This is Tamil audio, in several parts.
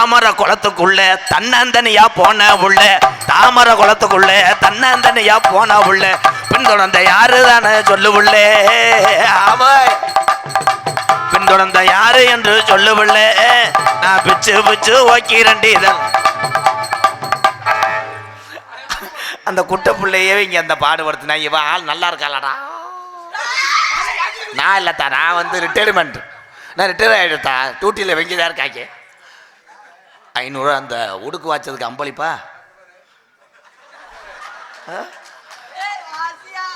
தாமரை குளத்துக்குள்ள தன்னந்தனியா போன உள்ள தாமரை குளத்துக்குள்ள தன்னந்தனியா போன உள்ள. பின்தொடர்ந்த யாரு தானே சொல்லுவுள்ளே ஆமா பின்தொடர்ந்த யாரு என்று சொல்லுவுள்ளே நான் பிச்சு பிச்சு ஓக்கிறண்டி இதன் அந்த குட்ட பிள்ளையே இங்க அந்த பாடுபடுத்தினா இவன் ஆள் நல்லா இருக்காளடா. நான் இல்லத்தா நான் வந்து ரிட்டையர்மெண்ட் நான் ரிட்டையர் ஆகிடுத்தா டூட்டியில் வெங்கிதான் இருக்காக்கே. ஐநூறு அந்த உடுக்கு வாச்சதுக்கு அம்பளிப்பா? மாசியா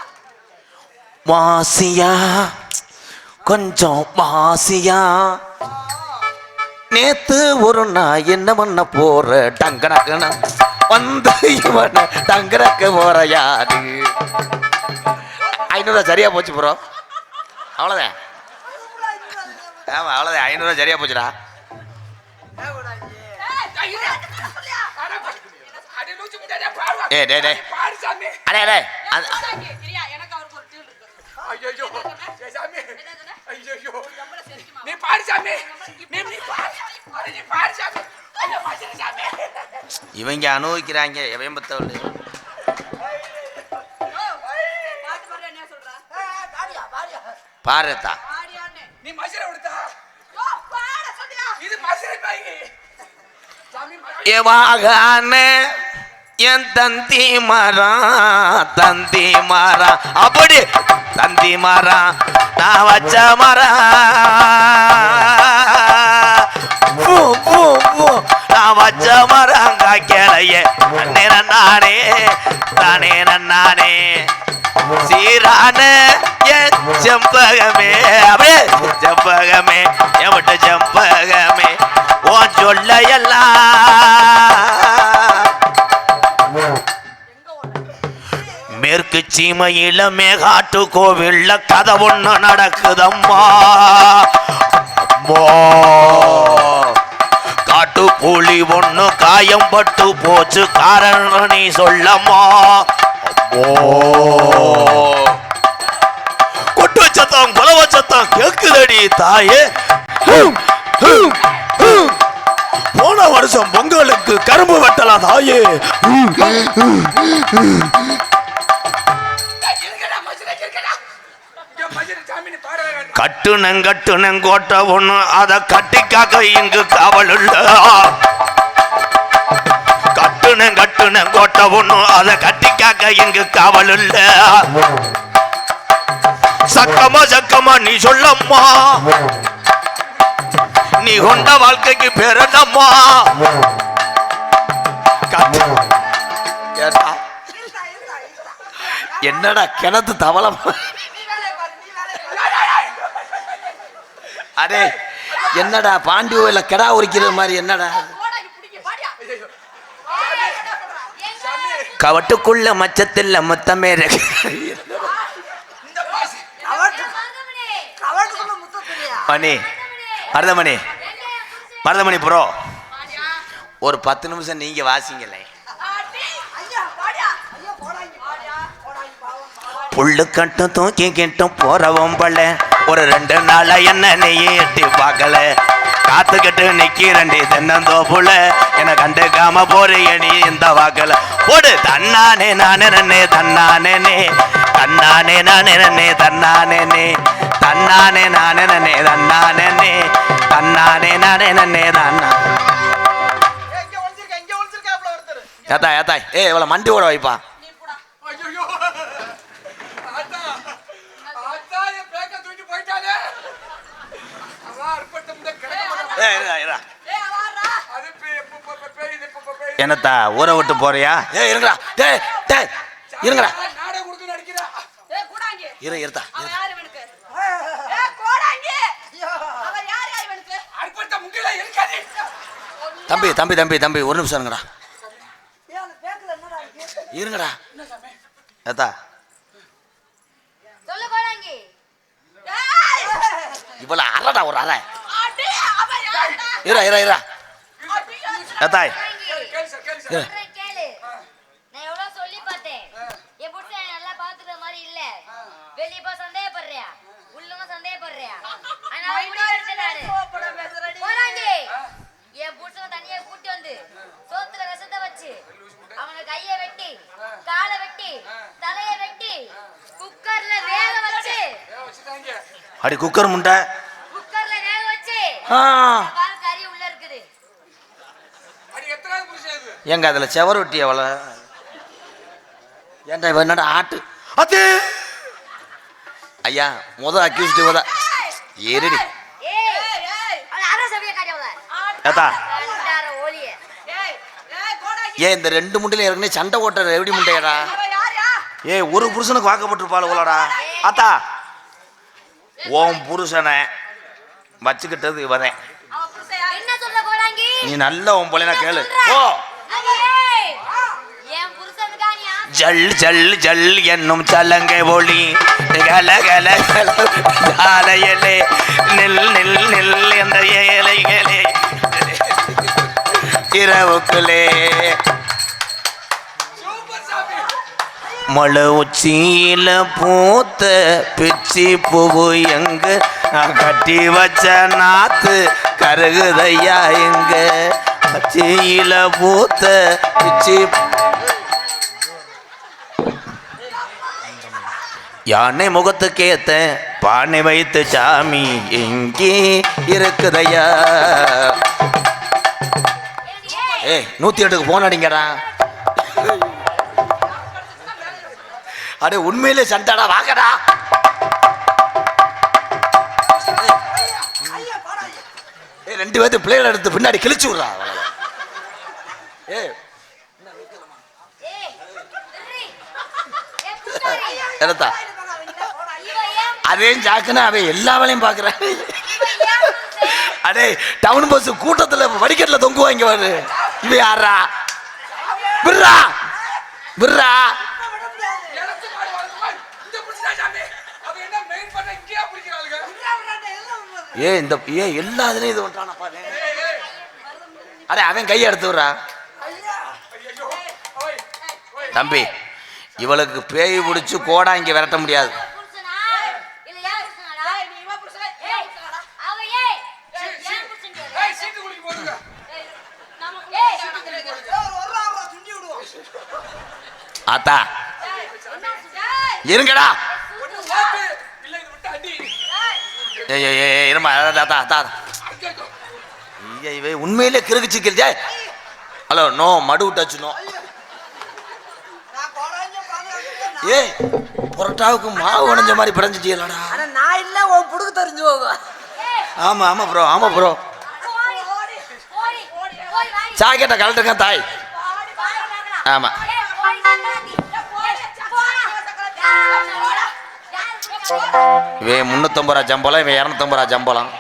வாசியா. கொஞ்சம் வாசியா. நேத்து ஒரு நாள் என்ன பண்ண போற? டங்கடக்கன வந்து இவன டங்கடக்க போற யாரு? ஐநூறுவா சரியா போச்சு ப்ரோ. அவ்வளோதான் ஆமா அவ்வளோதான் ஐநூறுரூவா சரியா போச்சுடா. ஏ டே டே அடே அடே. அது- நீ பாடு சாமி. நீ நீ பாடு அட நீ பாடு சாமி. ஐயோ பாடு சாமி. இவங்க அனுபவிக்கிறாங்க எவன் பத்தவள். பாருத்தா நீ மசிரை விடுதா இது மசிரை பாய். சாமி எவாகான என் தந்தி மாறா தந்தி மாறா. அப்படி தந்தி மாறா நான் வச்ச மாறா. நான் வச்ச மரங்க காக்கலையே அண்ணே நானே தானே நன்னானே. சீரான என் செம்பகமே அப்படியே செம்பகமே எவட்டு செம்பகமே. ஓ சொல்ல எல்லாம் மேற்கு சீமையில மேகாட்டு கோவில்ல கதை ஒண்ணு நடக்குதம்மா. காட்டு புலி ஒண்ணு காயம் பட்டு போச்சு காரணம் நீ சொல்லம்மா. கொட்டு வச்சத்தான் கொலை வச்சத்தான் கேக்குதடி தாயே. போன வருஷம் பொங்கலுக்கு கரும்பு வெட்டலாம் தாயே பாட கட்டுனங் கட்டுனங் ஒண்ணு அத கட்டிக்காக்க இங்கு காவல் உள்ள கட்டுனங் கட்டுனங் கோட்டை ஒண்ணு அத கட்டிக்காக்க இங்கு காவல் இல்ல சக்கமா சக்கமா நீ சொல்லம்மா. நீ கொண்ட வாழ்க்கைக்கு பேரடம்மா என்னடா கிணத்து தவளம்? அடே என்னடா பாண்டி கோயில கெடா உரிக்கிற மாதிரி என்னடா? கவட்டுக்குள்ள மச்சத்தில் மொத்தமே மணி மருதமணி மருதமணி ப்ரோ ஒரு பத்து நிமிஷம் நீங்க வாசிங்களே. புல்லு கட்டும் தூக்கி கிட்டும் போறவன் பள்ள ஒரு ரெண்டு நாளா என்ன நெய்யே எட்டி பார்க்கல? காத்துக்கிட்டு நிக்கிறண்டி தென்னந்தோப்புல. என கண்டுக்காம போறிய நீ இந்த வாக்கல. போடு தன்னானே நானே நன்னே தன்னானே நே. தன்னானே நானே நன்னே தன்னானே நே. தன்னானே நானே நன்னே தன்னானே நே. தன்னானே நானே நன்னே தன்னா. இங்க ஒளிஞ்சிருக்க இங்க ஒளிஞ்சிருக்காப்ல ஒருத்தர். ஏத்தா ஏத்தா ஏ இவ்வளவு மண்டி ஓட வைப்பா ஐயோ ஆத்தா ஆத்தா என் பேக்க தூக்கி போயிட்டானே அவன் அற்பட்டம் இந்த கிடக்க ஏ இருடா, இருடா. அது பே- பே- பே- பே- பேய் இது, பே- பே- பேய். என்னத்தா ஊரை விட்டு போறியா? ஏ இருங்கடா. டேய் டேய் இருங்கடா. இரு இருத்தா அற்பட்ட முங்கில இருக்காது. தம்பி தம்பி தம்பி தம்பி ஒரு நிமிஷம் இருங்கடா. இருங்கடா. ஏத்தா. சொல்லு கோடாங்கி. இவ்வளவு அறடா ஒரு அரை இரா இரா இரா வச்சுட்டாங்க அடி குக்கர் முண்டை குக்கர்ல வேக வச்சு ஆ பால் கறி உள்ள இருக்குது அடி எத்தனாவது புருஷன் இது எங்க அதுல செவர் ஒட்டி எவ்வளோ ஏன்டா என்னடா ஆட்டு? அது ஐயா முத அக்யூஸ்ட் இவதா ஏறிடி. ஏய் அவன அரை சவிய காட்டியவள ஏத்தா. கண்டார ஓலிய. ஏன் இந்த ரெண்டு முண்டையில ஏற்கனவே சண்டை ஓட்டுற எப்படி முண்டையடா? ஏய் ஒரு புருஷனுக்கு வாக்கப்பட்டிருப்பாள் போலடா. ஆத்தா ஓம் புருஷனை. வச்சுக்கிட்டது இவரேன் நீ நல்ல உன் போல கேளு. ஓ ஜல் ஜல் ஜல் என்னும் சலங்கை ஒளி. கல கல கல ஜாலையலே நில் நில் நில் என்ற ஏழைகளே. இரவுக்குள்ளே. மழை உச்சியில பூத்த பிச்சி பூவு எங்க கட்டி வச்ச நாத்து கருகுதையா எங்க பச்சையில பூத்த பிச்சி. யானை முகத்துக்கேத்த பானை வைத்து சாமி எங்கே இருக்குதையா. ஏய் நூத்தி எட்டுக்கு போன் அடிங்கடா. அடே உண்மையிலே சண்டாடா வாங்கடா. ரெண்டு பேர்த்து பிளேட் எடுத்து பின்னாடி கிழிச்சு விடுறா ஏ. ஏய் ஏய் திருடி. எடுத்தா அவன் எல்லா வேலையும் பார்க்குறேன் அடே டவுன் பஸ் கூட்டத்தில் வடிக்கட்டில் தொங்குவாங்க வாரு இவன் யாரா விட்றா விட்றா எனக்கு மாடு வளர்த்து மாடு. இந்த புருஷன் சாமி அவ என்ன மெயின் பண்ண இங்கேயா பிடிக்கிறாளுங்க ஏ இந்த ஏ எல்லா இதுலையும் இது பண்ணுறானப்பா அடே அவன் கையை எடுத்து விட்றா. தம்பி இவளுக்கு பேய் பிடிச்சி கோடா இங்கே விரட்ட முடியாது. ஆத்தா இருங்கடா ஏன் புருஷனாடா? ஏய், அவ ஏய், ஏன் புருஷன் கேளு. ஏய் சீட்டு குளிக்க போடுங்க ஏய், ஆத்தா என்ன புருஷன்? இருங்கடா ஒண்ணு மாத்து இல்ல இது விட்டு அடி ஏ ஏ ஏ இருமா தாத்தா தாத்தா ஐயோ இவ உண்மையிலே கிறுக்கு. சிக்கிருச்சே ஹலோ நோ மடு டச் நோ. ஏய் புரோட்டாவுக்கு மாவு உடைஞ்ச மாதிரி பிடைஞ்சிட்டீங்களாடா நான் இல்ல உன் புடுக்கு தெரிஞ்சு போகும் ஏய், ஆமா ஆமா ப்ரோ ஆமா ப்ரோ. சாக்கெட்டை கலட்டுங்க தாய். ஆமா. இவன் முந்நூற்றம்பது ரூபா சம்பளம் இவன் இரநூத்தம்பது ரூபா சம்பளம்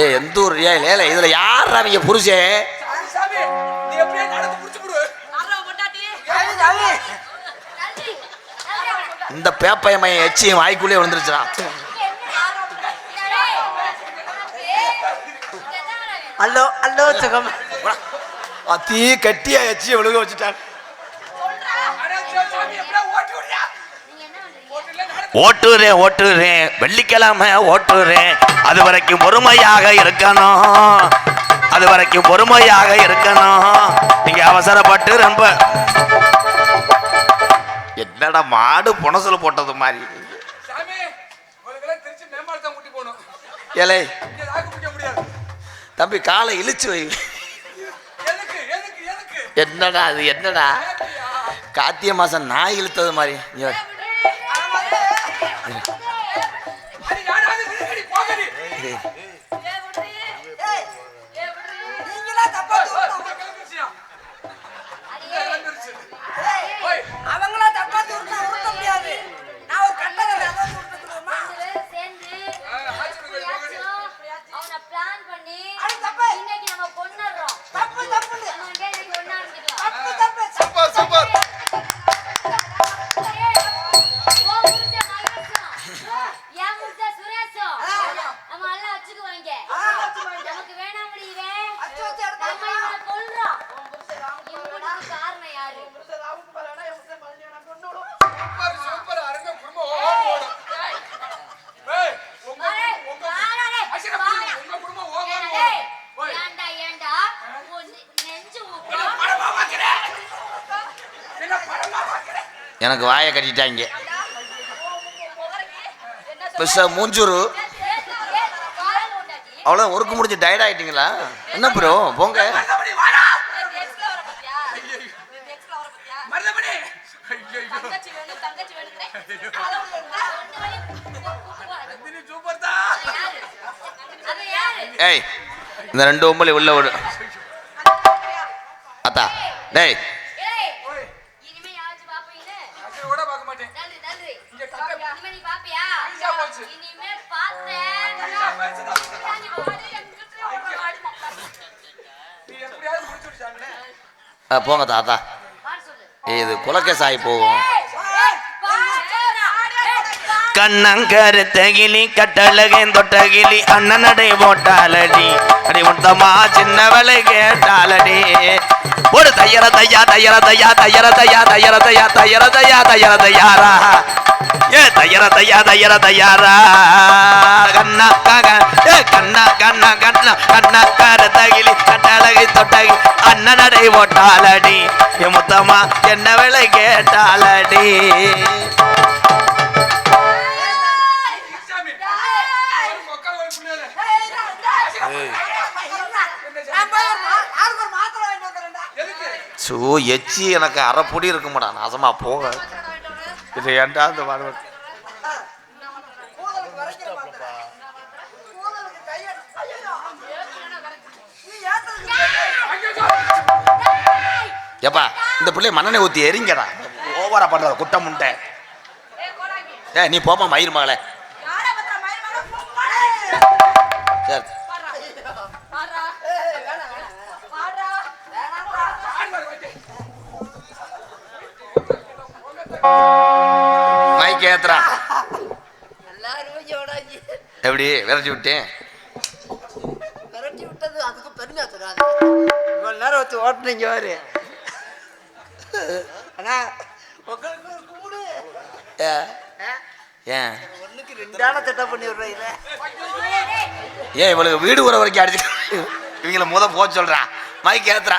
ஏ எந்த ஊர் ஏ லேல இதில் யார் அவங்க புருஷே. இந்த பேப்பையமைய எச்சியும் வாய்க்குள்ளே விழுந்துருச்சுடா. ஹலோ ஹலோ சுகம். அத்தி கட்டியா எச்சியை விழுக வச்சுட்டான். ஓட்டுறேன் ஓட்டுறேன். வெள்ளிக்கிழமை ஓட்டுறேன். அது வரைக்கும் பொறுமையாக இருக்கணும். அது வரைக்கும் பொறுமையாக இருக்கணும். நீங்க அவசரப்பட்டு ரொம்ப என்னடா மாடு புனசுல போட்டது மாதிரி. ஏலே. தம்பி காலை இழுச்சு வை. என்னடா அது என்னடா? கார்த்திகை மாசம் நாய் இழுத்தது மாதிரி. எனக்கு வாயை கட்டிட்டாங்க. பெருசா மூஞ்சூரு. அவ்வளோ ஒர்க்கு முடிஞ்சு டயர்ட் ஆயிட்டீங்களா? என்ன ப்ரோ போங்க. ஏய் இந்த ரெண்டு ஒம்பளை உள்ள விடு. அத்தா டேய் ஏய் இனிமே யாராச்சும் பாப்பீங்க அது கூட பார்க்க மாட்டேன் நன்றி நன்றி இங்க கட்ட இனிமே நீ பாப்பியா. இனிமே பார்த்தேன் போங்க தாத்தா. இது குலக்கேஸ் ஆகி போகும் ஏய் வா. கண்ணங்கருத்தகிலி கட்டழகேன் தொட்டகிலி அண்ணனடை போட்டாலடி அடி உண்டமா சின்னவளை கேட்டாலடி ஒரு தையர தையா தையர தையா தையர தையா தையர தையா தையர தையா தையர தையாரா. ஏ தையர தையா தையர தையாரா. கண்ணா கக ஏ கண்ணா கண்ணா கண்ணா கண்ணா கருத்தகிலி கட்டழகை தொட்டகி அண்ணனடை போட்டாலடி. என் முத்தம்மா என்ன விலை கேட்டாலடி. சாமி ஒரு மொக்கல் ஒரு புள்ளையில நான் போய் ஒரு மா- ஆளுக்கு ஒரு மாத்திரை வாங்கிட்டு வந்துடுறேன்டா. ஸோ எச்சி எனக்கு அரை பொடி இருக்க நாசமா போக. இது ஏன்டா அந்த வாழ்வு எப்பா ஏப்பா இந்த பிள்ளை மண்ணனை ஊற்றி எரிங்கடா. ஓவரா பண்ற குட்டை முண்டை ஏ நீ போப்பா மயிர் மகளே. மைக் ஏத்துறா. எப்படி விரட்டி விட்டேன்? விரட்டி விட்டது அதுக்கு பெருமையா சொல்லாது இவ்வளவு நேரம் வச்சு ஓட்டுனீங்க வாரு அண்ணா உங்களுக்கு ஒரு கும்பிடு ஏன்? ஒண்ணுக்கு ரெண்டான செட்டப் பண்ணி விடுறீங்க ஏன் இவளுக்கு வீடு வர வரைக்கும் அடிச்சு இவங்கள முத போக சொல்றான் மைக் ஏத்துறா.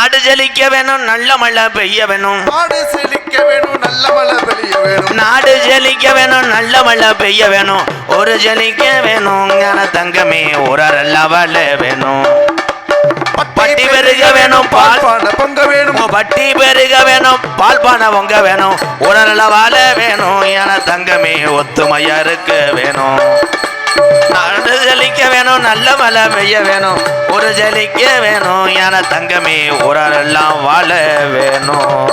நாடு ஜலிக்க வேணும் நல்ல மழை பெய்ய வேணும். நாடு செழிக்க வேணும் நல்ல மழை பெய்ய வேணும். நாடு ஜலிக்க வேணும் நல்ல மழை பெய்ய வேணும். ஒரு ஜலிக்க வேணும் ஞான தங்கமே ஒரு அரல்ல வாழ வேணும். பட்டி பெருக வேணும் பால் பான பொங்க வேணும். பட்டி பெருக வேணும் பால் பானை பொங்க வேணும். உடல்ல வாழ வேணும் என தங்கமே ஒத்துமையா இருக்க வேணும். நாடு ஜலிக்க வேணும் நல்ல மழை பெய்ய வேணும். ஒரு ஜலிக்க வேணும் என தங்கமே ஊரெல்லாம் வாழ வேணும்.